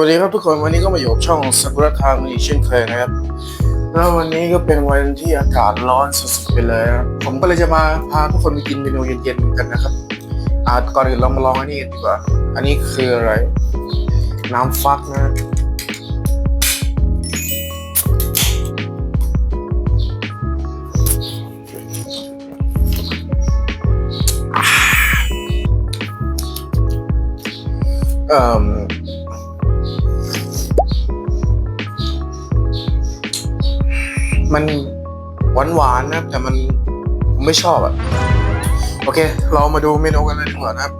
วัสดีครับทุกคนวันนี้ก็มาอยู่กับช่องสักุระทางอีเช่นเคยนะครับ แล้ววันนี้ก็เป็นวันที่อากาศร้อนสุดๆไปเลยนะผมก็เลยจะมาพาทุกคนไปกินเมนูเย็นๆกันนะครับอ่าก่อนอื่นเรามาลองอันนี้ดีกว่า อันนี้คืออะไร น้ำฟักนะเอ่อ มันหวานหวานๆนะครับ แต่มันผมไม่ชอบอะโอเค เรามาดูเมนูกันเลยดีกว่านะครับ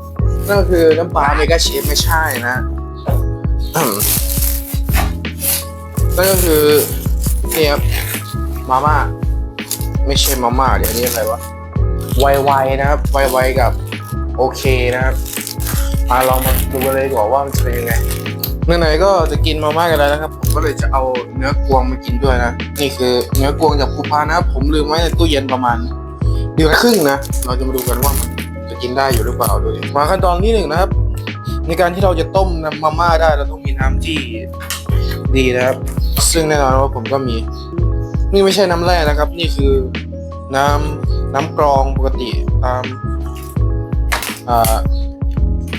นั่นก็คือน้ำปลาเมกาเชฟไม่ใช่นะนั่นก็คือนี่ครับมาม่าไม่ใช่มาม่าเดี๋ยวนี้อะไรวะไวๆนะครับไวๆกับโอเคนะครับมาลองมาดูกันเลยดีกว่าว่ามันจะเป็นยังไง ไหนๆก็จะกินมาม่ากันแล้วนะครับ ผมก็เลยจะเอาเนื้อกวางมากินด้วยนะ นี่คือเนื้อกวางจากภูพานนะครับ ผมลืมไว้ในตู้เย็นประมาณเดือนครึ่งนะ เราจะมาดูกันว่ามันจะกินได้อยู่หรือเปล่าดูดิมาขั้นตอนที่หนึ่งนะครับ ในการที่เราจะต้มน้ำมาม่าได้เราต้องมีน้ำที่ดีนะครับ ซึ่งแน่นอนว่าผมก็มี นี่ไม่ใช่น้ำแร่นะครับ นี่คือน้ำน้ำกรองปกติตาม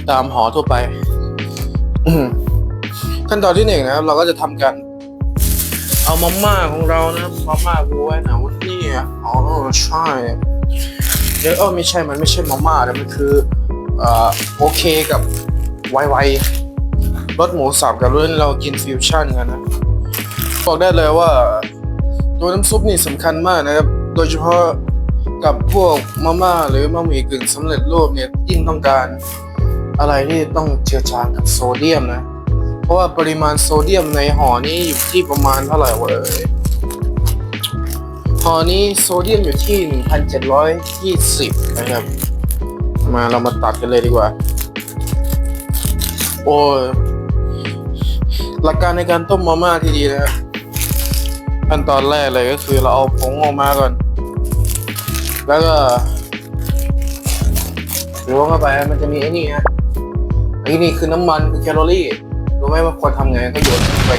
ตามหอทั่วไป ขั้นตอนที่หนึ่งนะครับ เราก็จะทำการเอามาม่าของเรานะครับมาม่าวัวนะวันนี้อ๋อใช่เดี๋ยวเออไม่ใช่มันไม่ใช่มาม่าแต่มันคืออ่โอเคกับไวไวรสหมูสับกับรสเรากินฟิวชั่นกันนะบอกได้เลยว่า ตัวน้ำซุปนี่สำคัญมากนะครับ โดยเฉพาะกับพวกมาม่าหรือมาหมี่กึ่งสำเร็จรูปเนี่ยยิ่งต้องการอะไรที่ต้องเจือจางกับโซเดียมนะ ราะว่าปริมาณโซเดียมในห่อนี้อยู่ที่ประมาณเท่าไหร่วะเอ่ยห่อนี้โซเดียมอยู่ที่ 1,720 นะครับ มาเรามาตัดกันเลยดีกว่า โอ้ยหลักการในการต้มมาม่าที่ดีนะขั้นตอนแรกเลยก็คือเราเอาผงออกมาก่อน แล้วก็ล้วงเข้าไปมันจะมีไอ้นี่ฮะไอ้นี่คือน้ำมันคือแคลอรี่ รู้ไหมว่าควรทำไงก็โยนไป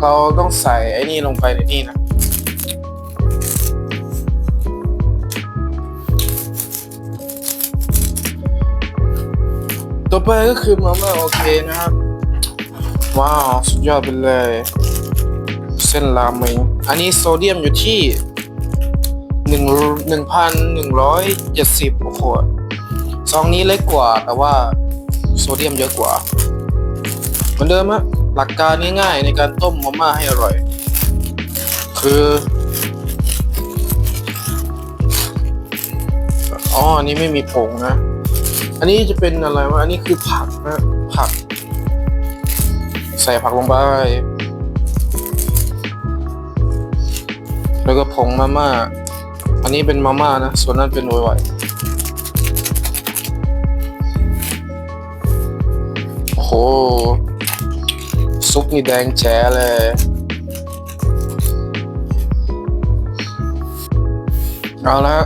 เราต้องใส่ไอ้นี่ลงไปในนี่นะต่อไปก็คือมาม่าโอเคนะครับ ว้าว สุดยอดไปเลย เส้นรามเมงอันนี้โซเดียมอยู่ที่หนึ่งหนึ่งพันหนึ่งร้อยเจ็ดสิบโอ้โหซองนี้เล็กกว่าแต่ว่า โซเดียมเยอะกว่า เหมือนเดิมอะหลักการง่ายๆในการต้มมาม่าให้อร่อย คืออ๋ออันนี้ไม่มีผงนะ อันนี้จะเป็นอะไรวะอันนี้คือผักนะผัก ใส่ผักลงไป แล้วก็ผงมาม่า อันนี้เป็นมาม่านะ ส่วนนั้นเป็นโวยว ซุปนี่แดงแจ๋เลย เอาละ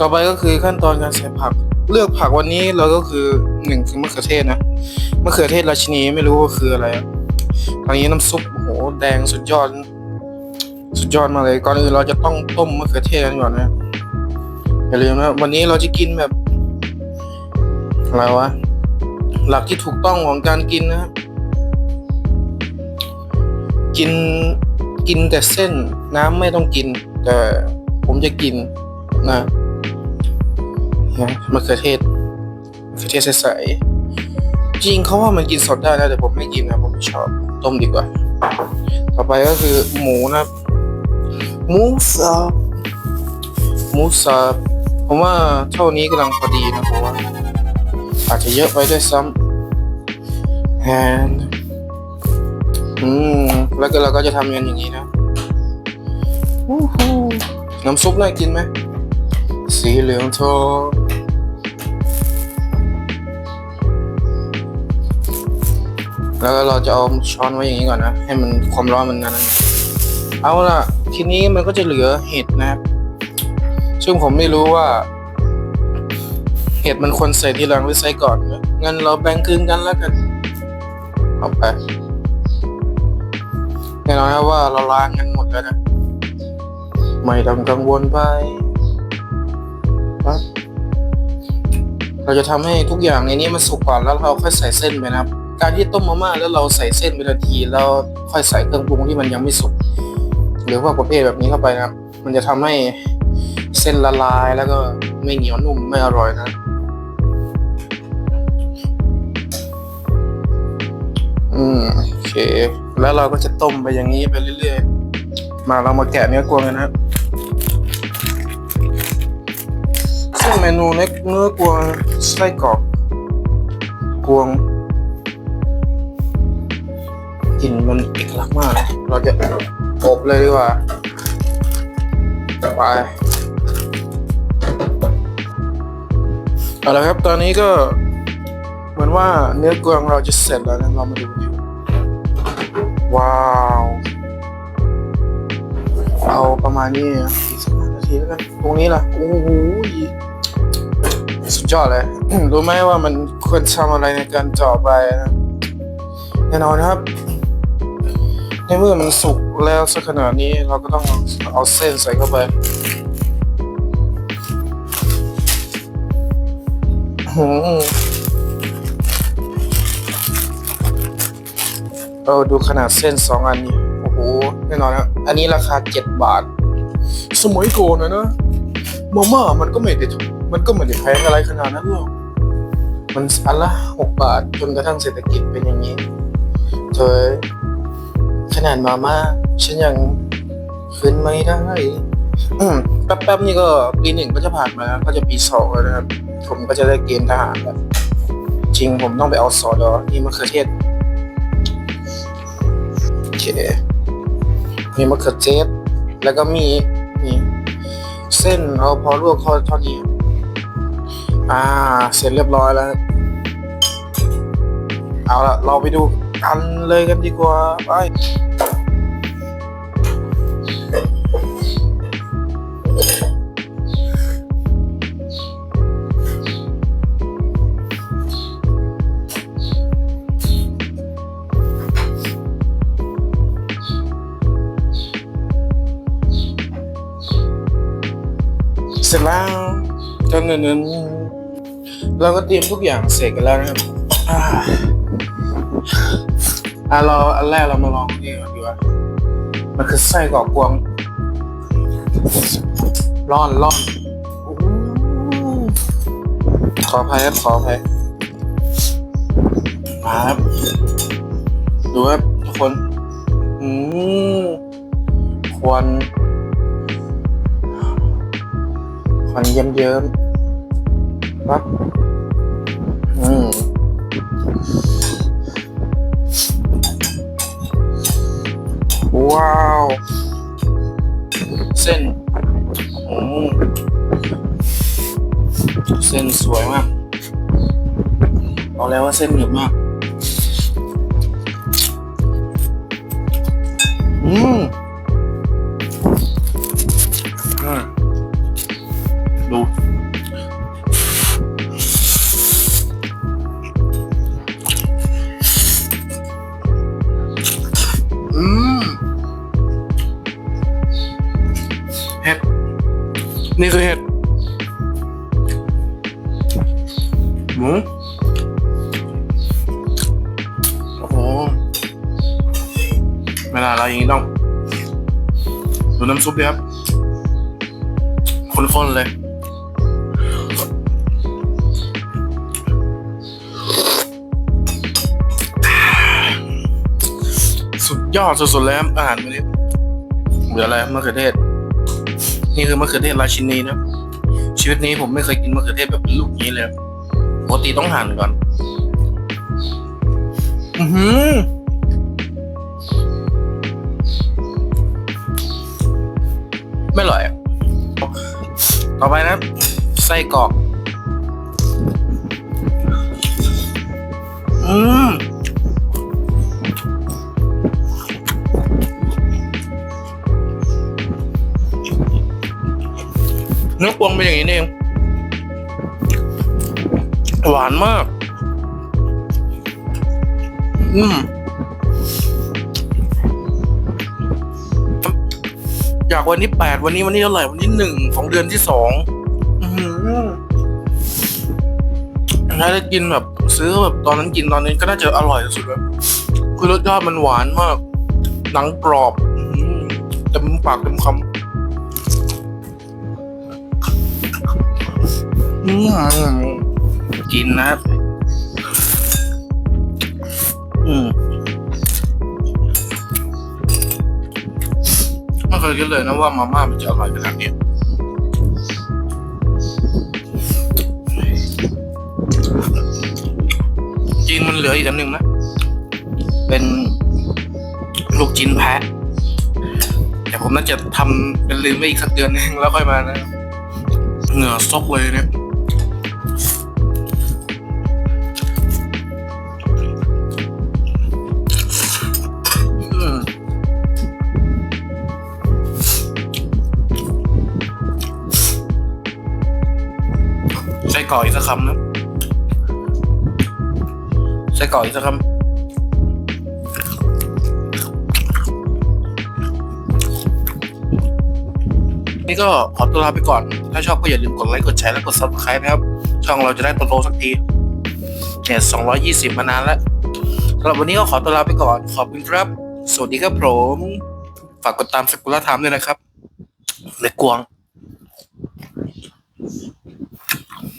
ต่อไปก็คือขั้นตอนการใส่ผัก เลือกผักวันนี้เราก็คือหนึ่งคือมะเขือเทศนะมะเขือเทศราชินีไม่รู้ว่าคืออะไรตอนนี้น้ำซุปโอ้โหแดงสุดยอด สุดยอดมากเลยก่อนอื่นเราจะต้องต้มมะเขือเทศกันก่อนนะอย่าลืมนะวันนี้เราจะกินแบบอะไรวะ หลักที่ถูกต้องของการกินนะครับ กินกินแต่เส้นน้ำไม่ต้องกิน แต่ผมจะกินนะนะมะเขือเทศมะเขือเทศใสๆจริงเขาว่ามันกินสดได้นะแต่ผมไม่กินนะผมไม่ชอบต้มดีกว่า ต่อไปก็คือหมูนะหมูสับหมูสับผมว่าเท่านี้กำลังพอดีนะผมว่า อาจจะเยอะไปด้วยซ้ำแฮนอืมแล้วก็เราก็จะทำกันอย่างนี้นะน้ำซุปน่ากินไหม สีเหลืองทองแล้วก็เราจะเอาช้อนไว้อย่างนี้ก่อนนะ ให้มันความร้อนมันนั้นเอาล่ะ ทีนี้มันก็จะเหลือเห็ดนะครับ ซึ่งผมไม่รู้ว่า เห็ดมันควรใส่ทีหลังหรือใส่ก่อนนะงั้นเราแบ่งครึ่งกันแล้วกัน เอาไปแน่นอนครับว่าเราล้างกันหมดแล้วนะไม่ต้องกังวลไปครับเราจะทำให้ทุกอย่างในนี้มันสุกก่อนแล้วเราค่อยใส่เส้นไปนะครับ การที่ต้มมาม่าแล้วเราใส่เส้นไปทันทีแล้วค่อยใส่เครื่องปรุงที่มันยังไม่สุกหรือว่าประเภทแบบนี้เข้าไปนะครับ มันจะทำให้เส้นละลายแล้วก็ไม่เหนียวนุ่มไม่อร่อยนะ อืมโอเค แล้วเราก็จะต้มไปอย่างนี้ไปเรื่อยๆ มาเรามาแกะเนื้อกวางกันนะซึ่งเมนูเนื้อเนื้อกวางไส้กรอกกวางกลิ่นมันเอกลักษณ์มาก เราจะอบเลยดีกว่าไปเอาละครับตอนนี้ก็ ว่าเนื้อกวางเราจะเสร็จแล้วนะเรามาดูกันดีกว่าว้าว เอาประมาณนี้อีกสักนาทีแล้วกันตรงนี้ล่ะโอ้โหสุดยอดเลย รู้ไหมว่ามันควรทำอะไรในการเจาะใบนะแน่นอนครับ ในเมื่อมันสุกแล้วสักขนาดนี้เราก็ต้องเอาเส้นใส่เข้าไปหื เออดูขนาดเส้นสองอันนี้โอ้โหแน่นอนนะอันนี้ราคาเจ็ดบาท สมัยก่อนนะนะมาม่ามันก็ไม่ได้ถูกมันก็ไม่ได้แพงอะไรขนาดนั้นหรอกมันอันละหกบาทจนกระทั่งเศรษฐกิจเป็นอย่างนี้เธอขนาดมาม่าฉันยังขึ้นไม่ได้แป๊บๆนี่ก็ปีหนึ่งก็จะผ่านมาแล้วก็จะปีสองแล้วนะครับ ผมก็จะได้เกณฑ์ทหารแล้วจริงผมต้องไปเอาสอดอนี่มะเขือเทศ เค มีมะเขือเทศแล้วก็มีนี่เส้นเอาพอลวกพอเท่านี้ อ่า เสร็จเรียบร้อยแล้ว เอาละเราไปดูกันเลยกันดีกว่า ไป ร็จแล้วก็เงินนั้นเราก็เตรียมทุกอย่างเสร็จกันแล้วนะครับอ่าอะเราอันแรกเรามาลองนี่ก่อนดีกว่ามันคือไส้กรอกกวางร้อนร้อนขออภัยครับขออภัยมาครับดูครับทุกคน อืมควัน ควันเยิ้มเยิ้มปั๊บอืมว้าว เส้นโอ้เส้นสวยมากบอกแล้วว่าเส้นหนึบมาก อืม ดูอืมเห็ด นี่คือเห็ด หมูโอ้โหเวลาเราอย่างนี้ต้อง ดูน้ำซุปดิครับข้นๆเลย ยอดสุดๆเลยครับอาหารมื้อนี้เหลืออะไรมะเขือเทศ นี่คือมะเขือเทศราชินีนะชีวิตนี้ผมไม่เคยกินมะเขือเทศแบบลูกนี้เลยปกติต้องหั่นก่อน อือหือไม่อร่อย ต่อไปนะไส้กรอก อืม เนื้อกวงเป็นอย่างนี้เอง หวานมาก อืม จากวันที่แปดวันนี้วันนี้เท่าไหร่วันที่หนึ่งของเดือนที่สองถ้าได้กินแบบ ซื้อแบบตอนนั้นกินตอนนี้ก็น่าจะอร่อยที่สุดแล้วคือรสชาติมันหวานมาก หนังกรอบเต็มปากเต็มคำ อืมกินนะครับ อืมไม่เคยคิดเลยนะว่ามาม่ามันจะอร่อยขนาดนี้จริงมันเหลืออีกอันหนึ่งนะ เป็นลูกจิ้นแพะแต่ผมน่าจะทำเป็นลืมไว้อีกสักเดือนหนึงแล้วค่อยมานะเหงื่อซกเลยเนี่ย ใส่ก่ออีกสักคำนะใส่ก่ออีกสักคำนี่ก็ขอตัวลาไปก่อน ถ้าชอบก็อย่าลืมกดไลค์กดแชร์และกด subscribe นะครับ ช่องเราจะได้โตๆสักทีเนี่ย220มานานแล้วสำหรับวันนี้ก็ขอตัวลาไปก่อน ขอบคุณครับ สวัสดีครับผม ฝากกดตามสกุลธรรมด้วยนะครับในกวง